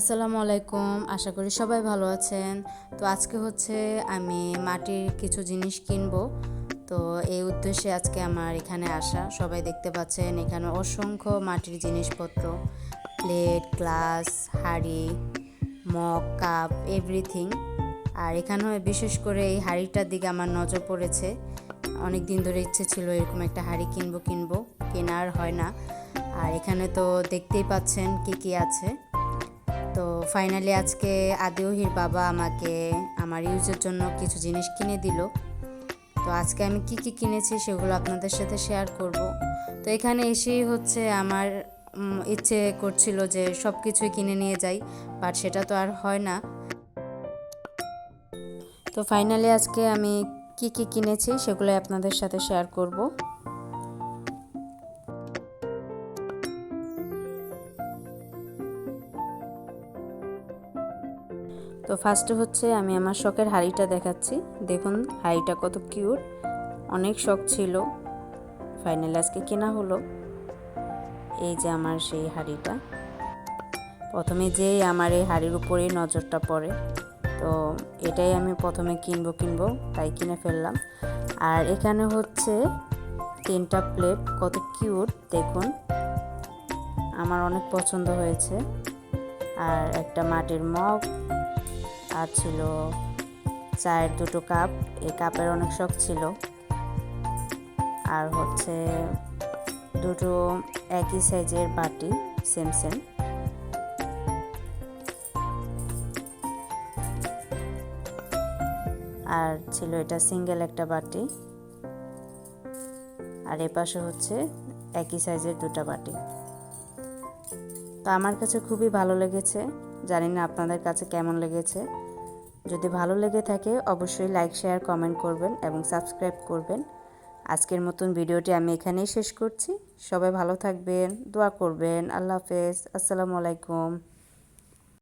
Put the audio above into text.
আসসালামু আলাইকুম। আশা করি সবাই ভালো আছেন। তো আজকে হচ্ছে আমি মাটির কিছু জিনিস কিনবো। তো এই উদ্দেশ্যে আজকে আমার এখানে আসা। সবাই দেখতে পাচ্ছেন এখানে অসংখ্য মাটির জিনিসপত্র। প্লেট, গ্লাস, হাঁড়ি, মগ, কাপ, এভরিথিং। আর এখানে বিশেষ করে এই হাঁড়িটার দিকে আমার নজর পড়েছে। অনেক দিন ধরে ইচ্ছে ছিল এরকম একটা হাঁড়ি কিনবো কিনবো। কেনার হয় না। আর এখানে তো দেখতেই পাচ্ছেন কি কি আছে। তো ফাইনালি আজকে আদিওহির বাবা আমাকে আমার ইউজের জন্য কিছু জিনিস কিনে দিল। তো আজকে আমি কি কি কিনেছি সেগুলো আপনাদের সাথে শেয়ার করব। তো এখানে এসেই হচ্ছে আমার ইচ্ছে করছিল যে সব কিছুই কিনে নিয়ে যাই বাট সেটা তো আর হয় না। তো ফাইনালি আজকে আমি কি কি কিনেছি সেগুলো আপনাদের সাথে শেয়ার করব। তো ফার্স্টে হচ্ছে আমি আমার শখের হাঁড়িটা দেখাচ্ছি। দেখুন, হাঁড়িটা কত কিউট অনেক শখ ছিল। ফাইনাল আজকে কেনা হলো। এই যে আমার সেই হাঁড়িটা। প্রথমে যেই আমার এই হাঁড়ির উপরেই নজরটা পড়ে। তো এটাই আমি প্রথমে কিনবো কিনবো, তাই কিনে ফেললাম। আর এখানে হচ্ছে তিনটা প্লেট কত কিউট দেখুন। আমার অনেক পছন্দ হয়েছে। আর একটা মাটির মগ আর ছিল চায়ের দুটো কাপ। এই কাপের অনেক শখ ছিল। আর হচ্ছে দুটো একই সাইজের বাটি, সেম সেম। আর ছিল এটা সিঙ্গেল একটা বাটি। আর এ পাশে হচ্ছে একই সাইজের দুটো বাটি। তো আমার কাছে খুবই ভালো লেগেছে। জানি না আপনাদের কাছে কেমন লেগেছে। যদি ভালো লেগে থাকে, অবশ্যই লাইক শেয়ার কমেন্ট করবেন এবং সাবস্ক্রাইব করবেন। আজকের মতন ভিডিওটি আমি এখানেই শেষ করছি। সবাই ভালো থাকবেন, দোয়া করবেন। আল্লাহ হাফেজ। আসসালামু আলাইকুম।